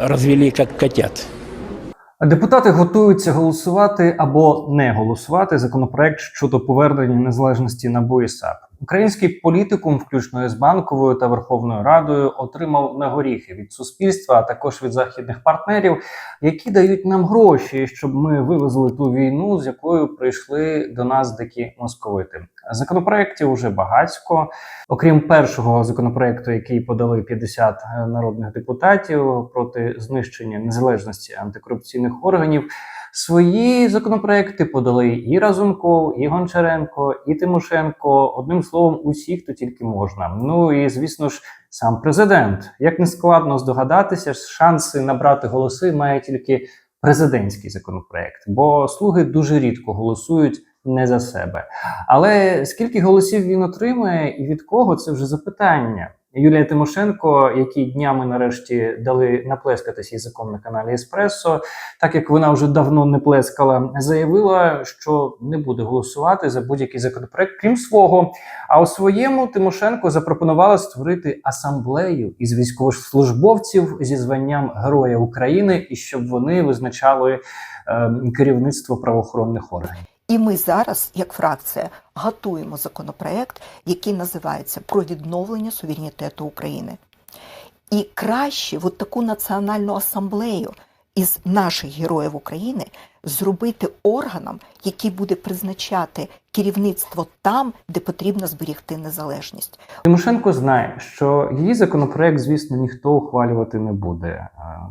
развели як котят. Депутати готуються голосувати або не голосувати законопроект щодо повернення незалежності і САП. Український політикум, включно з банковою та Верховною Радою, отримав на горіхи від суспільства, а також від західних партнерів, які дають нам гроші, щоб ми вивезли ту війну, з якою прийшли до нас дикі московити. Законопроєктів уже багатько. Окрім першого законопроекту, який подали 50 народних депутатів проти знищення незалежності антикорупційних органів. Свої законопроекти подали і Разумков, і Гончаренко, і Тимошенко. Одним словом, усі, хто тільки можна. Ну і звісно ж, сам президент. Як не складно здогадатися, шанси набрати голоси має тільки президентський законопроект, бо слуги дуже рідко голосують не за себе. Але скільки голосів він отримає і від кого це вже запитання. Юлія Тимошенко, якій днями нарешті дали наплескатись язиком на каналі Еспресо, так як вона вже давно не плескала, заявила, що не буде голосувати за будь-який законопроект, крім свого. А у своєму Тимошенко запропонувала створити асамблею із військовослужбовців зі званням Героя України і щоб вони визначали е, керівництво правоохоронних органів. І ми зараз, як фракція, готуємо законопроект, який називається про відновлення суверенітету України. І краще от таку національну асамблею із наших героїв України зробити органом, який буде призначати керівництво там, де потрібно зберігти незалежність. Тимошенко знає, що її законопроект, звісно, ніхто ухвалювати не буде, е,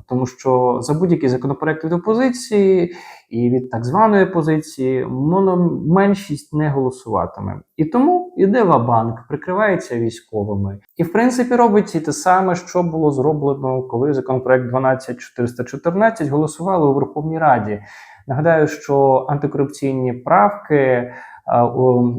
тому що за будь-який законопроект від опозиції і від так званої опозиції мономеншість не голосуватиме. І тому іде ва-банк, прикривається військовими. І в принципі робить і те саме, що було зроблено, коли законопроект 12414 голосували у Верховній Раді. Нагадаю, що антикорупційні правки е,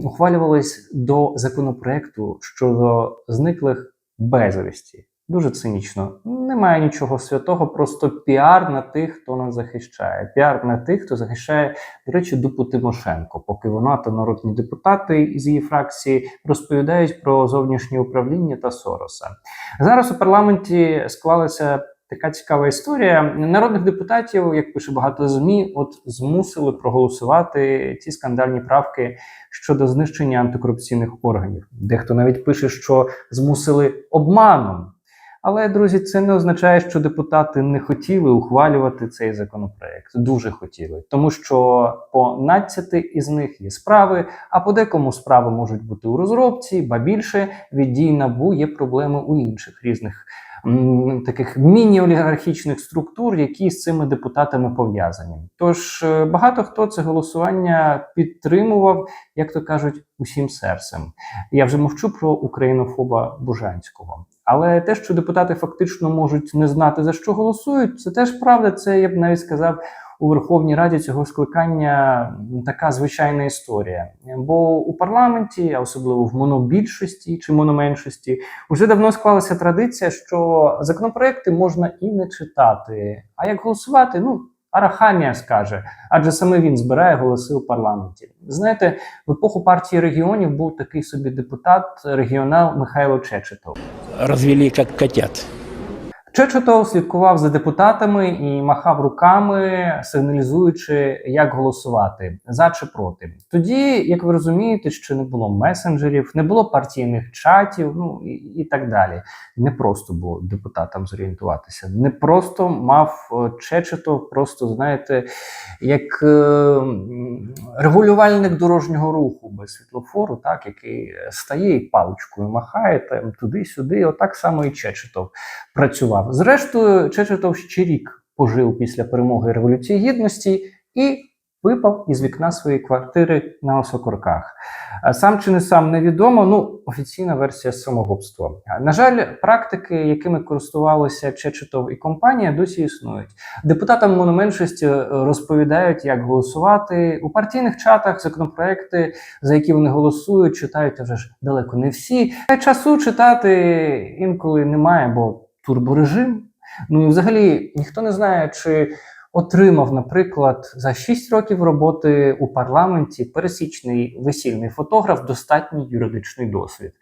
ухвалювались до законопроекту щодо зниклих безвісті. Дуже цинічно. Немає нічого святого, просто піар на тих, хто нас захищає. Піар на тих, хто захищає, до речі, Дупу Тимошенко, поки вона та народні депутати із її фракції розповідають про зовнішнє управління та Сороса. Зараз у парламенті склалася така цікава історія. Народних депутатів, як пише багато змі, от змусили проголосувати ці скандальні правки щодо знищення антикорупційних органів. Дехто навіть пише, що змусили обманом. Але друзі, це не означає, що депутати не хотіли ухвалювати цей законопроект. Дуже хотіли, тому що по 12 із них є справи, а по декому справи можуть бути у розробці, ба більше від дій набу є проблеми у інших різних таких міні-олігархічних структур, які з цими депутатами пов'язані. Тож е, багато хто це голосування підтримував, як то кажуть, усім серцем. Я вже мовчу про українофоба Бужанського. Але те, що депутати фактично можуть не знати за що голосують, це теж правда. Це я б навіть сказав у Верховній Раді цього скликання така звичайна історія. Бо у парламенті, а особливо в монобільшості чи мономеншості, вже давно склалася традиція, що законопроекти можна і не читати. А як голосувати, ну. Арахамія скаже, адже саме він збирає голоси у парламенті. Знаєте, в епоху партії регіонів був такий собі депутат, регіонал Михайло Чечетов. Развели как котят. Чечетов слідкував за депутатами і махав руками, сигналізуючи, як голосувати за чи проти. Тоді, як ви розумієте, ще не було месенджерів, не було партійних чатів, ну і, і так далі. Не просто було депутатам зорієнтуватися. Не просто мав е, Чечетов, просто знаєте, як е, регулювальник дорожнього руху без світлофору, так який стає і паличкою махає там туди-сюди. Отак само і Чечетов працював. Зрештою, Чечетов ще рік пожив після перемоги Революції Гідності і випав із вікна своєї квартири на Осокорках. Сам чи не сам невідомо. Ну, офіційна версія самогубства. На жаль, практики, якими користувалися Чечетов і компанія, досі існують. Депутатам мономеншості е, розповідають, як голосувати у партійних чатах. Законопроекти, за які вони голосують, читають а вже ж далеко не всі. Часу читати інколи немає, бо турборежим. Ну і взагалі ніхто не знає, чи отримав, наприклад, за 6 років роботи у парламенті пересічний весільний фотограф достатній юридичний досвід.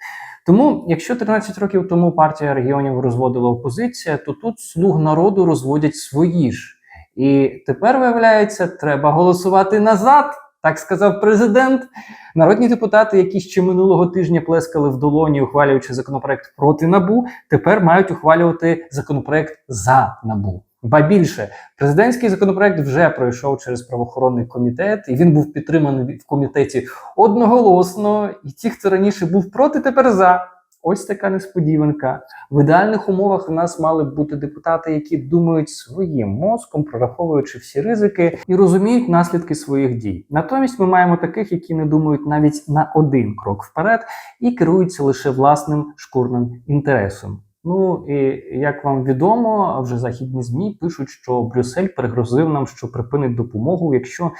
Тому, якщо 13 років тому партія регіонів розводила опозиція, то тут слуг народу розводять свої ж. І тепер, виявляється, треба голосувати назад, так сказав президент. Народні депутати, які ще минулого тижня плескали в долоні, ухвалюючи законопроект проти набу, тепер мають ухвалювати законопроект за набу. Ба більше, президентський законопроект вже пройшов через правоохоронний комітет, і він був підтриманий в комітеті одноголосно. І ті, хто раніше був проти, тепер за. Ось така несподіванка. В ідеальних умовах у нас мали б бути депутати, які думають своїм мозком, прораховуючи всі ризики і розуміють наслідки своїх дій. Натомість ми маємо таких, які не думають навіть на один крок вперед і керуються лише власним шкурним інтересом. Ну і як вам відомо, вже західні змі пишуть, що Брюссель пригрозив нам, що припинить допомогу, якщо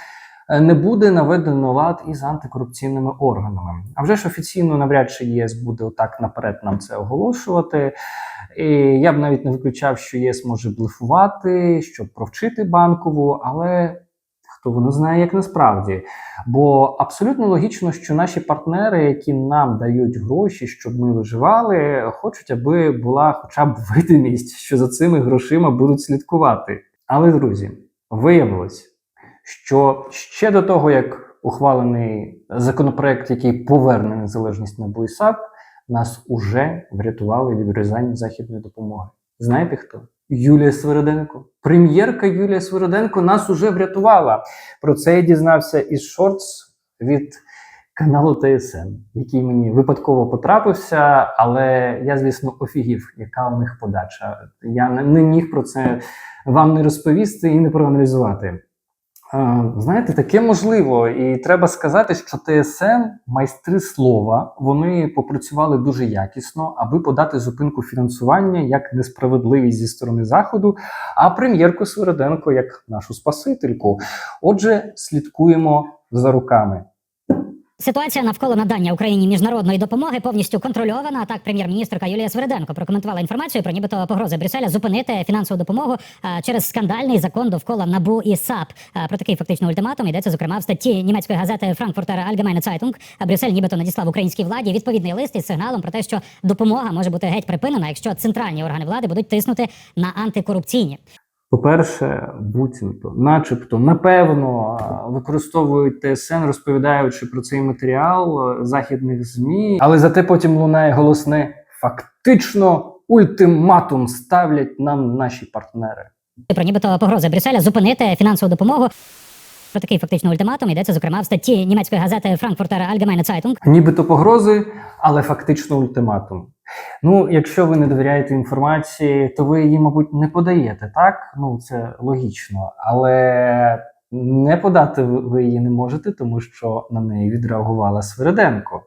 не буде наведено лад із антикорупційними органами. А вже ж офіційно навряд чи ЄС буде отак наперед нам це оголошувати. І я б навіть не виключав, що ЄС може блефувати, щоб провчити банкову, але хто воно знає, як насправді. Бо абсолютно логічно, що наші партнери, які нам дають гроші, щоб ми виживали, хочуть, аби була хоча б видимість, що за цими грошима будуть слідкувати. Але, друзі, виявилось, що ще до того, як ухвалений законопроект, який поверне незалежність на САП, нас уже врятували від врізання західної допомоги. Знаєте хто? Юлія Свириденко. Прем'єрка Юлія Свириденко нас уже врятувала. Про це я дізнався із шортс від каналу ТСН, який мені випадково потрапився, але я, звісно, офігів, яка у них подача. Я не міг про це вам не розповісти і не проаналізувати. Знаєте, таке можливо, і треба сказати, що ТСН, майстри слова, вони попрацювали дуже якісно, аби подати зупинку фінансування як несправедливість зі сторони заходу, а прем'єрку Свириденко як нашу спасительку. Отже, слідкуємо за руками. Ситуація навколо надання Україні міжнародної допомоги повністю контрольована. Так, прем'єр-міністрка Юлія Свириденко прокоментувала інформацію про нібито погрози Брюсселя зупинити фінансову допомогу через скандальний закон довкола НАБУ і САП. Про такий фактично ультиматум йдеться зокрема в статті німецької газети Frankfurter Allgemeine Zeitung. А Брюссель нібито надіслав українській владі відповідний лист із сигналом про те, що допомога може бути геть припинена, якщо центральні органи влади будуть тиснути на антикорупційні. По-перше, буцімто, начебто, напевно, використовують ТСН, розповідаючи про цей матеріал е, західних ЗМІ, але зате потім лунає голосне фактично ультиматум ставлять нам наші партнери. про нібито погрози Брюсселя зупинити фінансову допомогу. Про такий фактично ультиматум йдеться зокрема в статті німецької газети Frankfurter Allgemeine Zeitung. Нібито погрози, але фактично ультиматум. Ну, якщо ви не довіряєте інформації, то ви її, мабуть, не подаєте, так? Ну, це логічно. Але не подати ви її не можете, тому що на неї відреагувала Свириденко.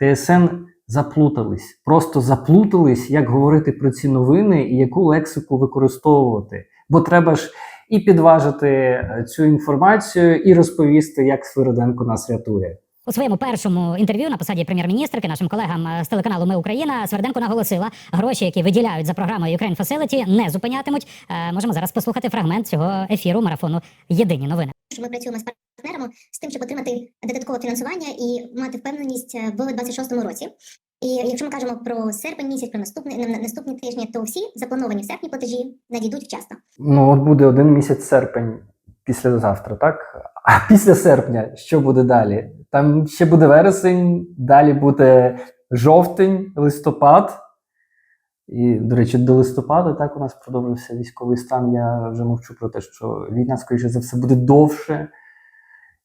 ТСН заплутались, просто заплутались, як говорити про ці новини і яку лексику використовувати. Бо треба ж і підважити е, цю інформацію, і розповісти, як Свириденко нас рятує. У своєму першому інтерв'ю на посаді прем'єр-міністрки нашим колегам е, з телеканалу Ми Україна Сверденко наголосила, гроші, які виділяють за програмою Ukraine Facility, не зупинятимуть. Е, Можемо зараз послухати фрагмент цього ефіру марафону Єдині новини. що ми працюємо з партнерами з тим, щоб отримати додаткове фінансування і мати впевненість е, в 26-му році. І якщо ми кажемо про серпень місяць, про наступний на- на- наступні тижні, то всі заплановані в серпні платежі надійдуть вчасно. Ну, от буде один місяць серпень післязавтра, так? А після серпня що буде далі? Там ще буде вересень, далі буде жовтень, листопад. І, до речі, до листопада так у нас продовжився військовий стан. Я вже мовчу про те, що війна, скоріше за все, буде довше.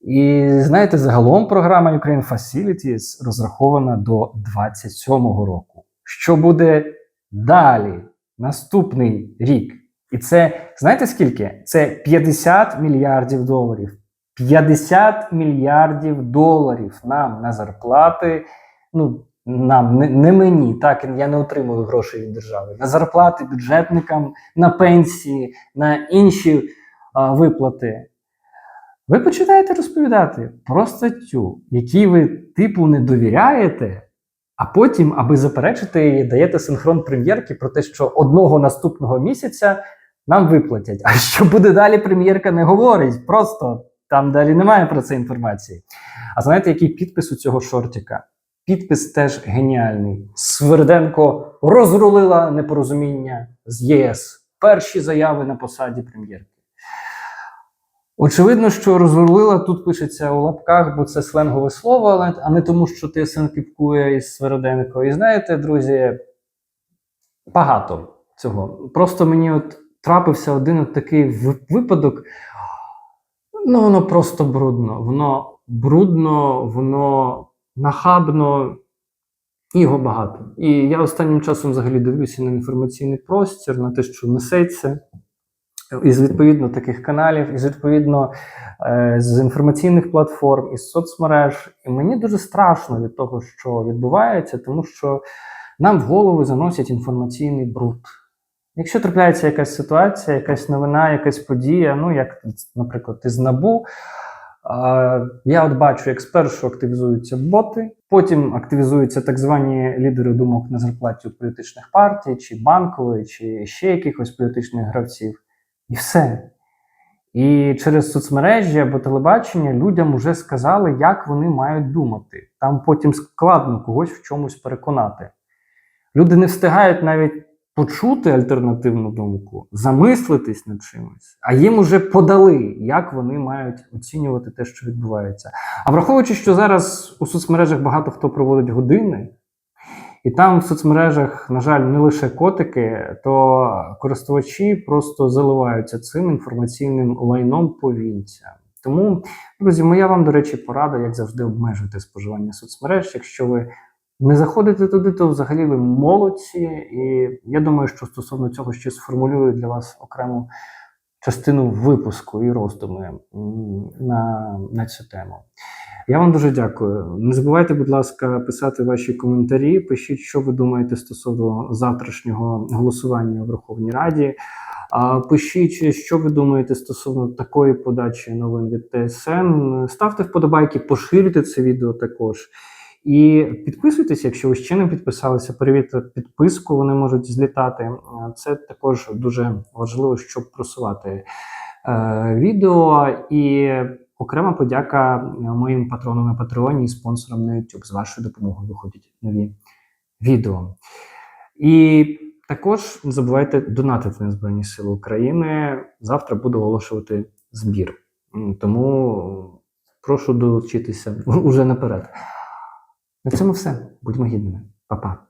І знаєте, загалом програма Ukraine Facilities розрахована до 27-го року. Що буде далі, наступний рік? І це знаєте скільки? Це 50 мільярдів доларів. 50 мільярдів доларів нам на зарплати. Ну, нам, не, не мені, так я не отримую грошей від держави. На зарплати бюджетникам, на пенсії, на інші а, виплати. Ви починаєте розповідати про статтю, якій ви типу не довіряєте, а потім, аби заперечити її, даєте синхрон прем'єрки про те, що одного наступного місяця нам виплатять. А що буде далі, прем'єрка не говорить. Просто там далі немає про це інформації. А знаєте, який підпис у цього шортика? Підпис теж геніальний. Сверденко розрулила непорозуміння з ЄС. Перші заяви на посаді прем'єрки. Очевидно, що розрулила тут пишеться у лапках, бо це сленгове слово, але а не тому, що ТСН кіпкує із Сверденко. І знаєте, друзі, багато цього. Просто мені от трапився один от такий випадок. Ну, воно просто брудно. Воно брудно, воно нахабно, і його багато. І я останнім часом взагалі дивлюся на інформаційний простір, на те, що несеться. Із відповідно таких каналів, із відповідно е, з інформаційних платформ, із соцмереж. І мені дуже страшно від того, що відбувається, тому що нам в голову заносять інформаційний бруд. Якщо трапляється якась ситуація, якась новина, якась подія, ну як, наприклад, із НАБУ, я от бачу, як спершу активізуються боти, потім активізуються так звані лідери думок на зарплаті у політичних партій, чи банкової, чи ще якихось політичних гравців, і все. І через соцмережі або телебачення людям вже сказали, як вони мають думати. Там потім складно когось в чомусь переконати. Люди не встигають навіть почути альтернативну думку, замислитись над чимось, а їм уже подали, як вони мають оцінювати те, що відбувається. А враховуючи, що зараз у соцмережах багато хто проводить години, і там в соцмережах, на жаль, не лише котики, то користувачі просто заливаються цим інформаційним лайном повінця. Тому, друзі, моя вам, до речі, порада, як завжди, обмежуйте споживання соцмереж. Якщо ви не заходите туди, то взагалі ви молодці. І я думаю, що стосовно цього ще сформулюю для вас окрему частину випуску і роздуми на, на цю тему. Я вам дуже дякую. Не забувайте, будь ласка, писати ваші коментарі. Пишіть, що ви думаєте стосовно завтрашнього голосування у Верховній Раді. Пишіть, що ви думаєте стосовно такої подачі новин від ТСН. Ставте вподобайки, поширюйте це відео також. І підписуйтесь, якщо ви ще не підписалися, перевірте підписку, вони можуть злітати. Це також дуже важливо, щоб просувати е, відео. І окрема подяка моїм патронам на Патреоні і спонсорам на YouTube. З вашою допомогою виходять нові відео. І також не забувайте донатити на Збройні Сили України. Завтра буду оголошувати збір. Тому прошу долучитися уже наперед. На цьому все. Будьмо гідними. Па-па.